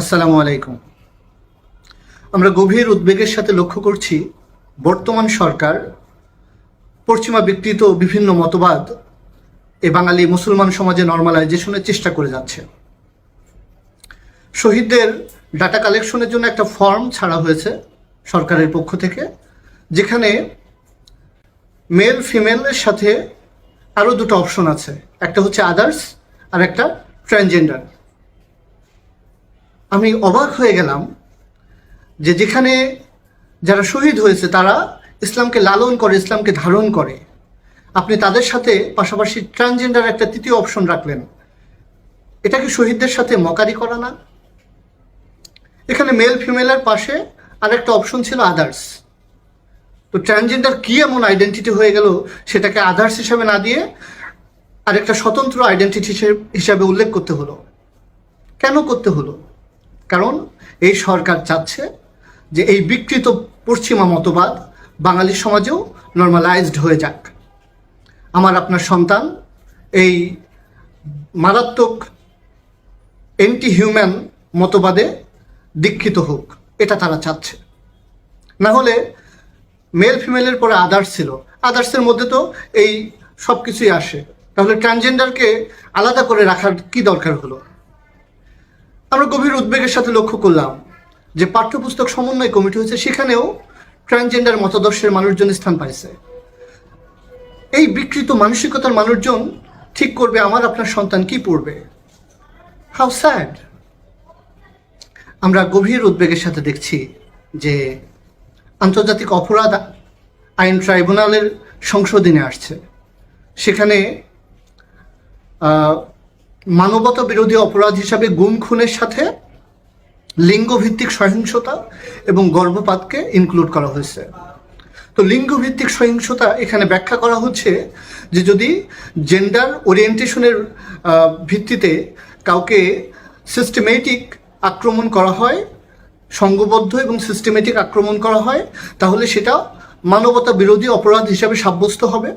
আসসালামু আলাইকুম। আমরা গভীর উদ্বেগের সাথে লক্ষ্য করছি, বর্তমান সরকার পশ্চিমা বিকৃত বিভিন্ন মতবাদ এ বাঙালি মুসলমান সমাজে নর্মালাইজেশনের চেষ্টা করে যাচ্ছে। শহীদদের ডাটা কালেকশনের জন্য একটা ফর্ম ছাড়া হয়েছে সরকারের পক্ষ থেকে, যেখানে মেল ফিমেলের সাথে আরও দুটো অপশন আছে। একটা হচ্ছে আদার্স আর একটা ট্রান্সজেন্ডার আমি অবাক হয়ে গেলাম যে যেখানে যারা শহীদ হয়েছে তারা ইসলামকে লালন করে, ইসলামকে ধারণ করে। আপনি তাদের সাথে পাশাপাশি ট্রান্সজেন্ডার একটা তৃতীয় অপশন রাখলেন। এটা কি শহীদদের সাথে মকারি করা না? এখানে মেল ফিমেলের পাশে আরেকটা অপশন ছিল আদার্স তো ট্রান্সজেন্ডার কি এমন আইডেন্টিটি হয়ে গেল সেটাকে আদার্স হিসাবে না দিয়ে আরেকটা স্বতন্ত্র আইডেন্টিটি হিসাবে উল্লেখ করতে হলো। কেন করতে হলো? কারণ এই সরকার চাচ্ছে যে এই বিকৃত পশ্চিমা মতবাদ বাঙালি সমাজেও নর্মালাইজড হয়ে যাক। আমার আপনার সন্তান এই মারাত্মক এন্টি হিউম্যান মতবাদে দীক্ষিত হোক, এটা তারা চাচ্ছে। না হলে মেল ফিমেলের পরে আদার্স ছিল। আদার্সের মধ্যে তো এই সব কিছুই আসে। তাহলে ট্রান্সজেন্ডারকে আলাদা করে রাখার কি দরকার হলো? আমরা গভীর উদ্বেগের সাথে লক্ষ্য করলাম যে পাঠ্যপুস্তক সমন্বয় কমিটি হয়েছে, সেখানেও ট্রান্সজেন্ডার মতাদর্শের মানুষজন স্থান পাইছে। এই বিকৃত মানসিকতার মানুষজন ঠিক করবে আমার আপনার সন্তান কি পড়বে। হাউ স্যাড আমরা গভীর উদ্বেগের সাথে দেখছি যে আন্তর্জাতিক অপরাধ আইন ট্রাইব্যুনালের সংশোধনে আসছে। সেখানে মানবতা বিরোধী অপরাধ হিসাবে গুম খুনের সাথে লিঙ্গভিত্তিক সহিংসতা এবং গর্ভপাতকে ইনক্লুড করা হয়েছে। তো লিঙ্গভিত্তিক সহিংসতা এখানে ব্যাখ্যা করা হচ্ছে যে যদি জেন্ডার ওরিয়েন্টেশনের ভিত্তিতে কাউকে সিস্টেমেটিক আক্রমণ করা হয় সংঘবদ্ধ এবং সিস্টেমেটিক আক্রমণ করা হয়, তাহলে সেটা মানবতা বিরোধী অপরাধ হিসাবে সাব্যস্ত হবে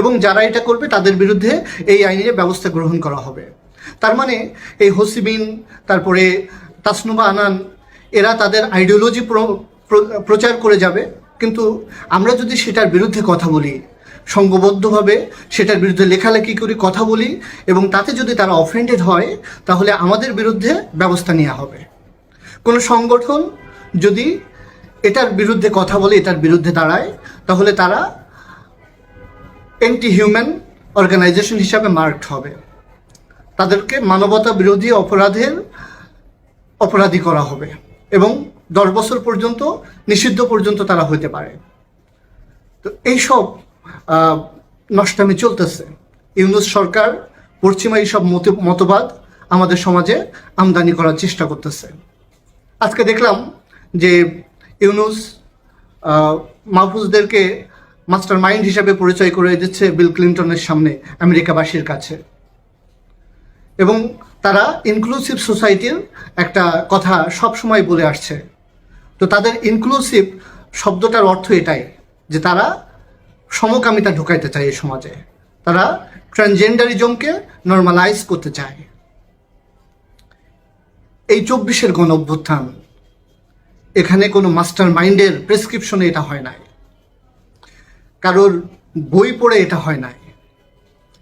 এবং যারা এটা করবে তাদের বিরুদ্ধে এই আইনে ব্যবস্থা গ্রহণ করা হবে। তার মানে এই হোসিবিন, তারপরে তাসনুবা আনান, এরা তাদের আইডিওলজি প্রচার করে যাবে। কিন্তু আমরা যদি সেটার বিরুদ্ধে কথা বলি সংঘবদ্ধভাবে সেটার বিরুদ্ধে লেখালেখি করি কথা বলি, এবং তাতে যদি তারা অফেন্ডেড হয়, তাহলে আমাদের বিরুদ্ধে ব্যবস্থা নেওয়া হবে। কোনো সংগঠন যদি এটার বিরুদ্ধে কথা বলে, এটার বিরুদ্ধে দাঁড়ায়, তাহলে তারা অ্যান্টি হিউম্যান অর্গানাইজেশন হিসাবে মার্কড হবে। তাদেরকে মানবতা বিরোধী অপরাধের অপরাধী করা হবে এবং দশ বছর পর্যন্ত, নিষিদ্ধ পর্যন্ত তারা হইতে পারে। তো এইসব নষ্টামি চলতেছে। ইউনুস সরকার পশ্চিমা এইসব মত- মতবাদ আমাদের সমাজে আমদানি করার চেষ্টা করতেছে। আজকে দেখলাম যে ইউনুস মাহফুজদেরকে মাস্টার মাইন্ড হিসাবে পরিচয় করে দিচ্ছে বিল ক্লিন্টনের সামনে আমেরিকাবাসীর কাছে। এবং তারা ইনক্লুসিভ সোসাইটির একটা কথা সব সময় বলে আসছে। তো তাদের ইনক্লুসিভ শব্দটার অর্থ এটাই যে তারা সমকামিতা ঢুকাইতে চায় এই সমাজে। তারা ট্রান্সজেন্ডারিজমকে নর্মালাইজ করতে চায়। এই চব্বিশের গণ অভ্যুত্থান এখানে কোনো মাস্টার মাইন্ডের প্রেসক্রিপশনে এটা হয় নাই। কারোর বই পড়ে এটা হয় নাই।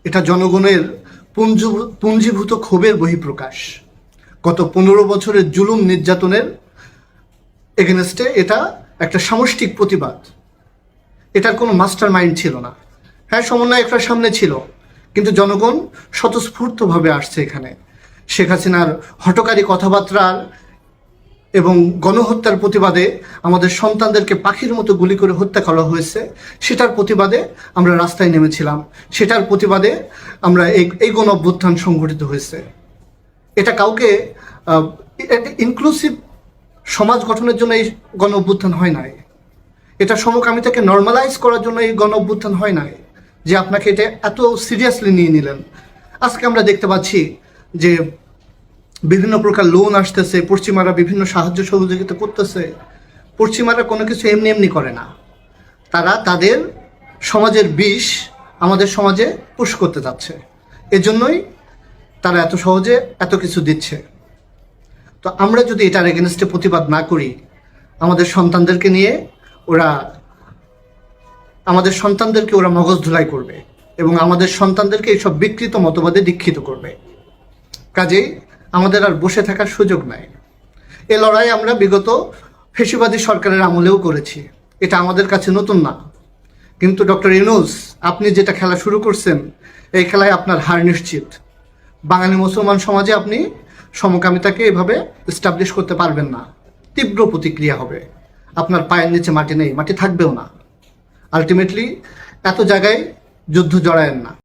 এটা জনগণের পুঞ্জ পুঞ্জীভূত ক্ষোভের বহিঃপ্রকাশ। গত পনেরো বছরের জুলুম নির্যাতনের এগেনস্টে এটা একটা সামষ্টিক প্রতিবাদ। এটার কোনো মাস্টার মাইন্ড ছিল না। হ্যাঁ সমন্বয় একটা সামনে ছিল, কিন্তু জনগণ স্বতঃস্ফূর্তভাবে আসছে এখানে। শেখ হাসিনার হটকারী কথাবার্তার এবং গণহত্যার প্রতিবাদে আমাদের সন্তানদেরকে পাখির মতো গুলি করে হত্যা করা হয়েছে, সেটার প্রতিবাদে আমরা রাস্তায় নেমেছিলাম। সেটার প্রতিবাদে আমরা এই এই গণ অভ্যুত্থান সংঘটিত হয়েছে। এটা কাউকে ইনক্লুসিভ সমাজ গঠনের জন্য এই গণ অভ্যুত্থান হয় নাই। এটা সমকামিতাকে নর্মালাইজ করার জন্য এই গণ অভ্যুত্থান হয় নাই, যে আপনাকে এটা এত সিরিয়াসলি নিয়ে নিলেন। আজকে আমরা দেখতে পাচ্ছি যে বিভিন্ন প্রকার লোন আসতেছে, পশ্চিমারা বিভিন্ন সাহায্য সহযোগিতা করতেছে। পশ্চিমারা কোনো কিছু এমনি এমনি করে না। তারা তাদের সমাজের বিষ আমাদের সমাজে পুশ করতে যাচ্ছে। এজন্যই তারা এত সহজে এত কিছু দিচ্ছে। তো আমরা যদি এটার এগেনস্টে প্রতিবাদ না করি, আমাদের সন্তানদেরকে নিয়ে ওরা, আমাদের সন্তানদেরকে ওরা মগজ ধুলাই করবে এবং আমাদের সন্তানদেরকে এইসব বিকৃত মতবাদে দীক্ষিত করবে। কাজেই আমাদের আর বসে থাকার সুযোগ নাই। এ লড়াই আমরা বিগত ফেসিবাদী সরকারের আমলেও করেছি। এটা আমাদের কাছে নতুন না। কিন্তু ডক্টর ইউনুস, আপনি যেটা খেলা শুরু করছেন, এই খেলায় আপনার হার নিশ্চিত। বাঙালি মুসলমান সমাজে আপনি সমকামিতাকে এভাবে এস্টাবলিশ করতে পারবেন না। তীব্র প্রতিক্রিয়া হবে। আপনার পায়ের নিচে মাটি নেই, মাটি থাকবেও না। আলটিমেটলি এত জায়গায় যুদ্ধ জড়ায়েন না।